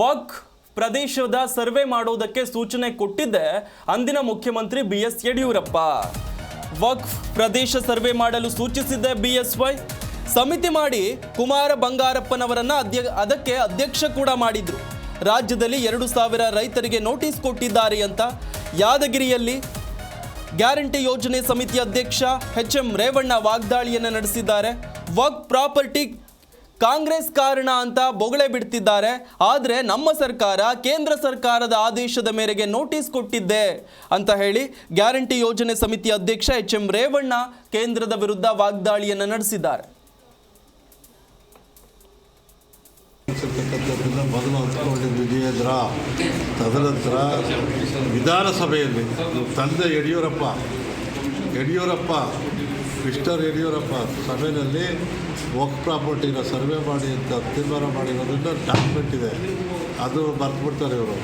ವಕ್ ಪ್ರದೇಶದ ಸರ್ವೆ ಮಾಡೋದಕ್ಕೆ ಸೂಚನೆ ಕೊಟ್ಟಿದ್ದೆ ಅಂದಿನ ಮುಖ್ಯಮಂತ್ರಿ ಬಿ ಎಸ್ ಯಡಿಯೂರಪ್ಪ. ವಕ್ ಪ್ರದೇಶ ಸರ್ವೆ ಮಾಡಲು ಸೂಚಿಸಿದ್ದೆ ಬಿ ಎಸ್ ವೈ ಸಮಿತಿ ಮಾಡಿ ಕುಮಾರ ಬಂಗಾರಪ್ಪನವರನ್ನ ಅಧ್ಯ, ಅದಕ್ಕೆ ಅಧ್ಯಕ್ಷ ಕೂಡ ಮಾಡಿದ್ರು. ರಾಜ್ಯದಲ್ಲಿ ಎರಡು ಸಾವಿರ ರೈತರಿಗೆ ನೋಟಿಸ್ ಕೊಟ್ಟಿದ್ದಾರೆ ಅಂತ. ಯಾದಗಿರಿಯಲ್ಲಿ ಗ್ಯಾರಂಟಿ ಯೋಜನೆ ಸಮಿತಿ ಅಧ್ಯಕ್ಷ ಎಚ್ ಎಂ ರೇವಣ್ಣ ವಾಗ್ದಾಳಿಯನ್ನು ನಡೆಸಿದ್ದಾರೆ. ವಕ್ ಪ್ರಾಪರ್ಟಿ ಕಾಂಗ್ರೆಸ್ ಕಾರಣ ಅಂತ ಬೊಗಳೆ ಬಿಡ್ತಿದ್ದಾರೆ. ಆದರೆ ನಮ್ಮ ಸರ್ಕಾರ, ಕೇಂದ್ರ ಸರ್ಕಾರದ ಆದೇಶದ ಮೇರೆಗೆ ನೋಟಿಸ್ ಕೊಟ್ಟಿದ್ದೆ ಅಂತ ಹೇಳಿ ಗ್ಯಾರಂಟಿ ಯೋಜನೆ ಸಮಿತಿ ಅಧ್ಯಕ್ಷ ಎಚ್ ಎಂ ರೇವಣ್ಣ ಕೇಂದ್ರದ ವಿರುದ್ಧ ವಾಗ್ದಾಳಿಯನ್ನು ನಡೆಸಿದ್ದಾರೆ. ವಿಧಾನಸಭೆಯಲ್ಲಿ ತಂದೆ ಯಡಿಯೂರಪ್ಪ ಯಡಿಯೂರಪ್ಪ ಮಿಸ್ಟರ್ ಯಡಿಯೂರಪ್ಪ ಸಭೆಯಲ್ಲಿ ವರ್ಕ್ ಪ್ರಾಪರ್ಟಿನ ಸರ್ವೆ ಮಾಡಿ ಅಂತ ತೀರ್ಮಾನ ಮಾಡಿರೋದ್ರಿಂದ ಡಾಕ್ಯುಮೆಂಟ್ ಇದೆ. ಅದು ಬರ್ತ್ಬಿಡ್ತಾರೆ ಇವರು.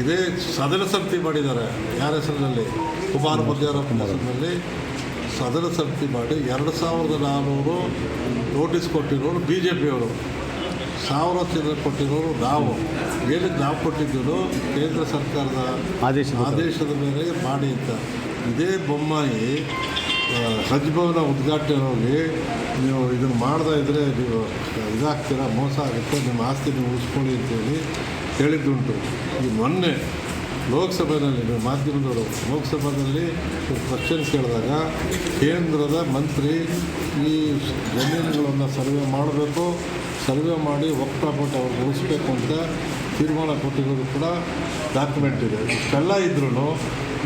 ಇದೇ ಸದನ ಸಮಿತಿ ಮಾಡಿದ್ದಾರೆ ಯಾರ ಹೆಸರಿನಲ್ಲಿ? ಕುಮಾರ್ ಮಧ್ಯಾರಪ್ಪನ ಹೆಸರಿನಲ್ಲಿ ಸದನ ಸಮಿತಿ ಮಾಡಿ ಎರಡು ಸಾವಿರದ ನಾನ್ನೂರು ನೋಟಿಸ್ ಕೊಟ್ಟಿರೋರು ಬಿ ಜೆ ಪಿಯವರು ಸಾವಿರ ಚಿನ್ನ ಕೊಟ್ಟಿರೋರು ನಾವು. ಏನಕ್ಕೆ ನಾವು ಕೊಟ್ಟಿದ್ದು ಕೇಂದ್ರ ಸರ್ಕಾರದ ಆದೇಶ ಆದೇಶದ ಮೇರೆಗೆ ಮಾಡಿ ಅಂತ. ಇದೇ ಬೊಮ್ಮಾಯಿ ಆ, ಹಜ್ ಭವನ ಉದ್ಘಾಟನೆ ಹೋಗಿ ನೀವು ಇದನ್ನು ಮಾಡ್ತಾ ಇದ್ದರೆ ನೀವು ಇದಾಗ್ತೀರಾ ಮೋಸ ಆಗುತ್ತೆ ನಿಮ್ಮ ಆಸ್ತಿ ನೀವು ಉಳಿಸ್ಕೊಳ್ಳಿ ಅಂತೇಳಿ ಹೇಳಿದ್ದುಂಟು. ಈ ಮೊನ್ನೆ ಲೋಕಸಭೆಯಲ್ಲಿ ನೀವು ಮಾಧ್ಯಮದವರು ಲೋಕಸಭೆಯಲ್ಲಿ ಕ್ವಶನ್ ಕೇಳಿದಾಗ ಕೇಂದ್ರದ ಮಂತ್ರಿ ಈ ಜಮೀನುಗಳನ್ನು ಸರ್ವೆ ಮಾಡಬೇಕು ಸರ್ವೆ ಮಾಡಿ ಪ್ರಾಪರ್ಟಿ ಅವ್ರಿಗೆ ಉಳಿಸ್ಬೇಕು ಅಂತ ತೀರ್ಮಾನ ಕೊಟ್ಟಿರೋದು ಕೂಡ ಡಾಕ್ಯುಮೆಂಟ್ ಇದೆ. ಇಷ್ಟೆಲ್ಲ ಇದ್ರೂ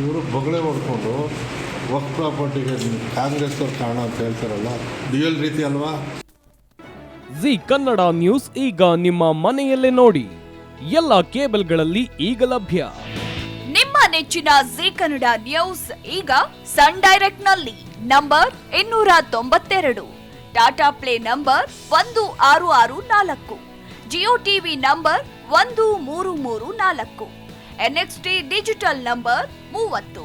ಇವರು ಬೊಗಳೆ ಹೊಡ್ಕೊಂಡು ವರ್ಕ್ ಪ್ರಾಪರ್ಟಿಗೆ ಕಾಂಗ್ರೆಸ್ ಅವ್ರ ಕಾರಣ ಅಂತ ಹೇಳ್ತಾರಲ್ಲ ಡ್ಯೂಯಲ್ ರೀತಿ ಅಲ್ವಾ? ಜಿ ಕನ್ನಡ ನ್ಯೂಸ್ ಈಗ ನಿಮ್ಮ ಮನೆಯಲ್ಲೇ ನೋಡಿ. ಎಲ್ಲ ಕೇಬಲ್ಗಳಲ್ಲಿ ಈಗ ಲಭ್ಯ. ನಿಮ್ಮ ನೆಚ್ಚಿನ ಜಿ ಕನ್ನಡ ನ್ಯೂಸ್ ಈಗ ಸನ್ ಡೈರೆಕ್ಟ್ನಲ್ಲಿ ನಂಬರ್ ಇನ್ನೂರ ತೊಂಬತ್ತೆರಡು. ಟಾಟಾ ಪ್ಲೇ ನಂಬರ್ ಒಂದು ಆರು ಆರು ನಾಲ್ಕು. ಜಿಯೋ ಟಿವಿ ನಂಬರ್ ಒಂದು ಮೂರು ಮೂರು ನಾಲ್ಕು. ಎನ್ಎಕ್ಸ್ಟಿ ಡಿಜಿಟಲ್ ನಂಬರ್ ಮೂವತ್ತು.